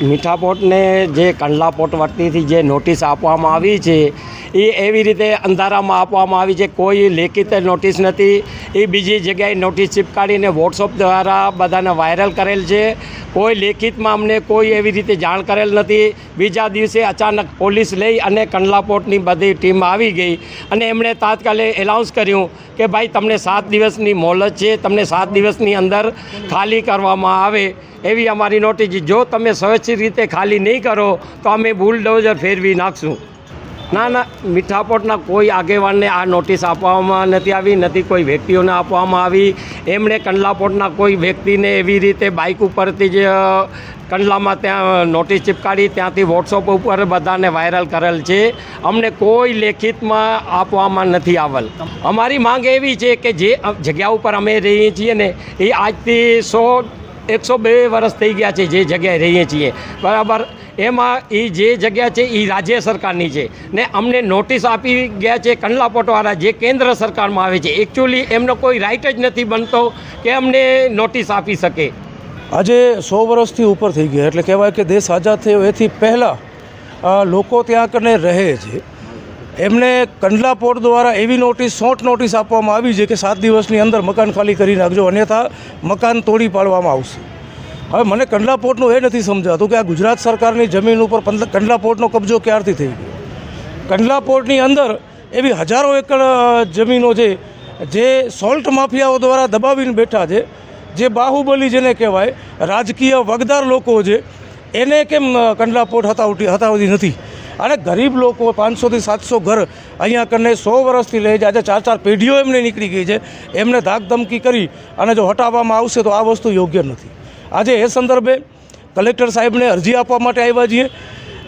મીઠાપોટને જે કંડલા પોટ વતીથી જે નોટિસ આપવામાં આવી છે, એ એવી રીતે અંધારામાં આપવામાં આવી છે. કોઈ લેખિત નોટિસ નથી. એ બીજી જગ્યાએ નોટિસ ચીપકાડીને વોટ્સઅપ દ્વારા બધાને વાયરલ કરેલ છે. કોઈ લેખિતમાં અમને કોઈ એવી રીતે જાણ કરેલ નથી. બીજા દિવસે અચાનક પોલીસ લઈ અને કંડલા પોર્ટની બધી ટીમ આવી ગઈ અને એમણે તાત્કાલિક એલાઉન્સ કર્યું કે ભાઈ, તમને સાત દિવસની મોહલત છે. તમને સાત દિવસની અંદર ખાલી કરવામાં આવે એવી અમારી નોટિસ જો તમે વ્યવસ્થિત રીતે ખાલી નહીં કરો, તો અમે બુલડોઝર ફેરવી નાખશું. ના ના, મીઠાપોટના કોઈ આગેવાનને આ નોટિસ આપવામાં નથી આવી, નથી કોઈ વ્યક્તિઓને આપવામાં આવી. એમણે કંડલાપોટના કોઈ વ્યક્તિને એવી રીતે બાઇક ઉપરથી જ કંડલામાં ત્યાં નોટિસ ચિપકાડી, ત્યાંથી વોટ્સઅપ ઉપર બધાને વાયરલ કરેલ છે. અમને કોઈ લેખિતમાં આપવામાં નથી આવેલ. અમારી માંગ એવી છે કે જે જગ્યા ઉપર અમે રહીએ છીએ ને, એ આજથી સો એકસો બે વર્ષ થઈ ગયા છે જે જગ્યાએ રહીએ છીએ. બરાબર? એમાં એ જે જગ્યા છે એ રાજ્ય સરકારની છે. ને અમને નોટિસ આપી ગયા છે કંડલાપોટવાળા જે કેન્દ્ર સરકારમાં આવે છે. એકચ્યુઅલી એમનો કોઈ રાઇટ જ નથી બનતો કે અમને નોટિસ આપી શકે. આજે સો વર્ષથી ઉપર થઈ ગયા. એટલે કહેવાય કે દેશ આઝાદ થયો. એથી પહેલાં લોકો ત્યાં કને રહે છે. એમને કંડલા પોર્ટ દ્વારા એવી નોટિસ, શોર્ટ નોટિસ આપવામાં આવી છે કે સાત દિવસની અંદર મકાન ખાલી કરી નાખજો, અન્યથા મકાન તોડી પાડવામાં આવશે. હવે મને કંડલા પોર્ટનું એ નથી સમજાતું કે આ ગુજરાત સરકારની જમીન ઉપર કંડલા પોર્ટનો કબજો ક્યારથી થઈ ગયો? કંડલા પોર્ટની અંદર એવી હજારો એકર જમીનો છે, જે સોલ્ટ માફિયાઓ દ્વારા દબાવીને બેઠા છે, જે બાહુબલી જેને કહેવાય, રાજકીય વગદાર લોકો છે, એને કેમ કંડલા પોર્ટ હતાવતી હતાવતી નથી? અને ગરીબ લોકો પાંચસોથી સાતસો ઘર અહીંયા કરીને સો વર્ષથી લઈ જાય આજે ચાર ચાર પેઢીઓ એમને નીકળી ગઈ છે. એમને ધાકધમકી કરી અને જો હટાવવામાં આવશે તો આ વસ્તુ યોગ્ય નથી. આજે એ સંદર્ભે કલેક્ટર સાહેબને અરજી આપવા માટે આવ્યા છીએ.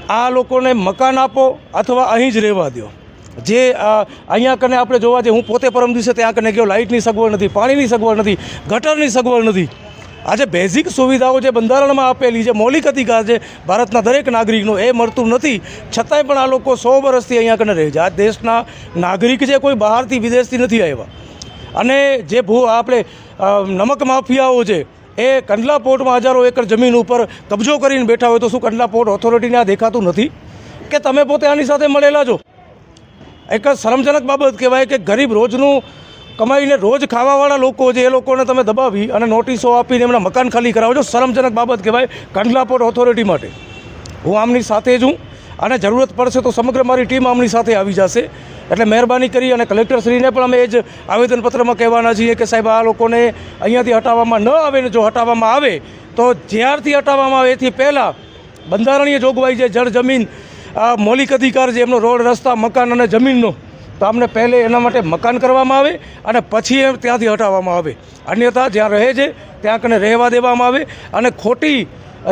આ લોકોને મકાન આપો અથવા અહીં જ રહેવા દો. જે અહીંયા કને આપણે જોવા જઈએ, હું પોતે પરમ દિવસે ત્યાં કને ગયો, લાઇટની સગવડ નથી, પાણીની સગવડ નથી, ગટરની સગવડ નથી. આજે બેઝિક સુવિધાઓ જે બંધારણમાં આપેલી છે, મૌલિક અધિકાર છે, ભારતના દરેક નાગરિકનો એ મળતું નથી. છતાંય પણ આ લોકો સો વર્ષથી અહીંયા કને રહે છે. આ દેશના નાગરિક છે, કોઈ બહારથી વિદેશથી નથી આવ્યા. અને જે ભૂ આપણે નમક માફિયાઓ છે, એ કંડલા પોર્ટમાં હજારો એકર જમીન ઉપર કબજો કરીને બેઠા હોય તો શું કંડલા પોર્ટ ઓથોરિટીને આ દેખાતું નથી? કે તમે પોતે આની સાથે મળેલા છો? એક શરમજનક બાબત કહેવાય કે ગરીબ રોજનું કમાઈને રોજ ખાવાવાળા લોકો છે, એ લોકોને તમે દબાવી અને નોટિસો આપીને એમના મકાન ખાલી કરાવો છો શરમજનક બાબત કહેવાય કંડલાપોર ઓથોરિટી માટે. હું આમની સાથે જ હું અને જરૂરત પડશે તો સમગ્ર મારી ટીમ આમની સાથે આવી જશે. એટલે મહેરબાની કરી અને કલેક્ટરશ્રીને પણ અમે એ જ આવેદનપત્રમાં કહેવાના છીએ કે સાહેબ, આ લોકોને અહીંયાથી હટાવવામાં ન આવે ને જો હટાવવામાં આવે, તો જ્યારથી હટાવવામાં આવે એથી પહેલાં બંધારણીય જોગવાઈ છે જળ જમીન મૌલિક અધિકાર છે એમનો રોડ, રસ્તા, મકાન અને જમીનનો તો અમને પહેલે એના માટે મકાન કરવામાં આવે અને પછી એ ત્યાંથી હટાવવામાં આવે. અન્યથા જ્યાં રહે છે, ત્યાં કને રહેવા દેવામાં આવે અને ખોટી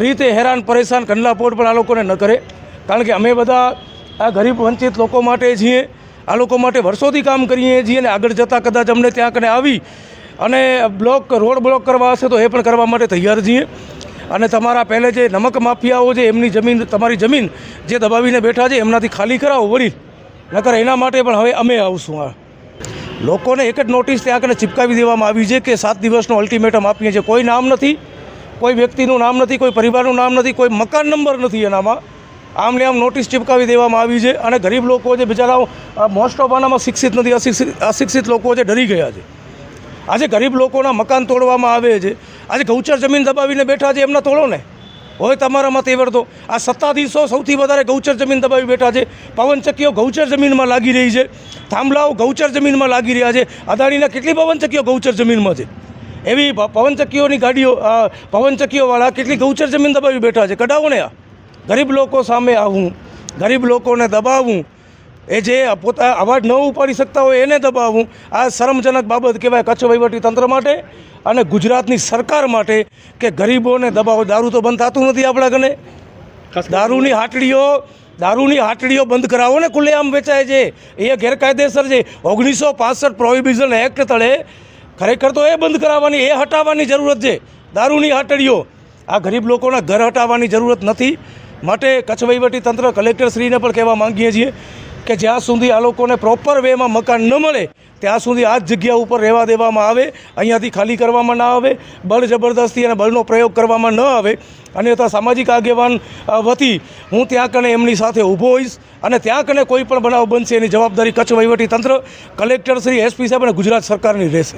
રીતે હેરાન પરેશાન કંડલા પોર્ટ પણ આ લોકોને ન કરે. કારણ કે અમે બધા આ ગરીબ વંચિત લોકો માટે છીએ, આ લોકો માટે વર્ષોથી કામ કરીએ છીએ અને આગળ જતાં કદાચ અમને ત્યાં કને આવી અને બ્લોક, રોડ બ્લોક કરવા હશે તો એ પણ કરવા માટે તૈયાર છીએ. અને તમારા પહેલે જે નમક માફિયાઓ છે, એમની જમીન, તમારી જમીન જે દબાવીને બેઠા છે, એમનાથી ખાલી કરાવો, વળી. નકર એના માટે પણ હવે અમે આવશું આ લોકોને એક જ નોટિસ ત્યાં આગળ ચિપકાવી દેવામાં આવી છે કે સાત દિવસનો અલ્ટિમેટમ આપીએ છીએ. કોઈ નામ નથી, કોઈ વ્યક્તિનું નામ નથી, કોઈ પરિવારનું નામ નથી, કોઈ મકાન નંબર નથી એનામાં. આમને આમ નોટિસ ચિપકાવી દેવામાં આવી છે અને ગરીબ લોકો જે બિચારાઓ મોસ્ટ ઓફ આનામાં શિક્ષિત નથી, અશિક્ષિત અશિક્ષિત લોકો જે ડરી ગયા છે. આજે ગરીબ લોકોના મકાન તોડવામાં આવે છે. આજે ગૌચર જમીન દબાવીને બેઠા છે એમના તોડો ને. હોય તમારામાં તેવર તો આ સત્તાધીશો સૌથી વધારે ગૌચર જમીન દબાવી બેઠા છે. પવનચક્કીઓ ગૌચર જમીનમાં લાગી રહી છે. થાંભલાઓ ગૌચર જમીનમાં લાગી રહ્યા છે. અદાણીના કેટલી પવનચક્કીઓ ગૌચર જમીનમાં છે? એવી પવનચક્કીઓની ગાડીઓ પવનચક્કીઓવાળા કેટલી ગૌચર જમીન દબાવી બેઠા છે? કઢાવો ને આ. ગરીબ લોકો સામે આવું. ગરીબ લોકોને દબાવવું એ જે પોતા અવાજ ન ઉપાડી શકતા હોય એને દબાવવું આ શરમજનક બાબત કહેવાય કચ્છ વહીવટી તંત્ર માટે અને ગુજરાતની સરકાર માટે કે ગરીબોને દબાવો. દારૂ તો બંધ થતું નથી આપણા કને દારૂની હાટડીઓ દારૂની હાટડીઓ બંધ કરાવો ને ખુલ્લેઆમ વેચાય છે. એ ગેરકાયદેસર છે. ઓગણીસો પાસઠ પ્રોહિબિશન એક્ટ તળે ખરેખર તો એ બંધ કરાવવાની એ હટાવવાની જરૂરત છે. દારૂની હાટડીઓ આ ગરીબ લોકોના ઘર હટાવવાની જરૂરત નથી. માટે કચ્છ વહીવટી તંત્ર કલેક્ટરશ્રીને પણ કહેવા માંગીએ છીએ કે જ્યાં સુધી આ લોકોને પ્રોપર વેમાં મકાન ન મળે, ત્યાં સુધી આ જ જગ્યા ઉપર રહેવા દેવામાં આવે, અહીંયાથી ખાલી કરવામાં ના આવે, બળ જબરદસ્તી અને બળનો પ્રયોગ કરવામાં ન આવે. અને અન્યથા સામાજિક આગેવાન વતી હું ત્યાં કને એમની સાથે ઊભો હોઈશ અને ત્યાં કને કોઈ પણ બનાવ બનશે એની જવાબદારી કચ્છ વહીવટી તંત્ર કલેક્ટર શ્રી એસપી સાહેબ અને ગુજરાત સરકારની રહેશે.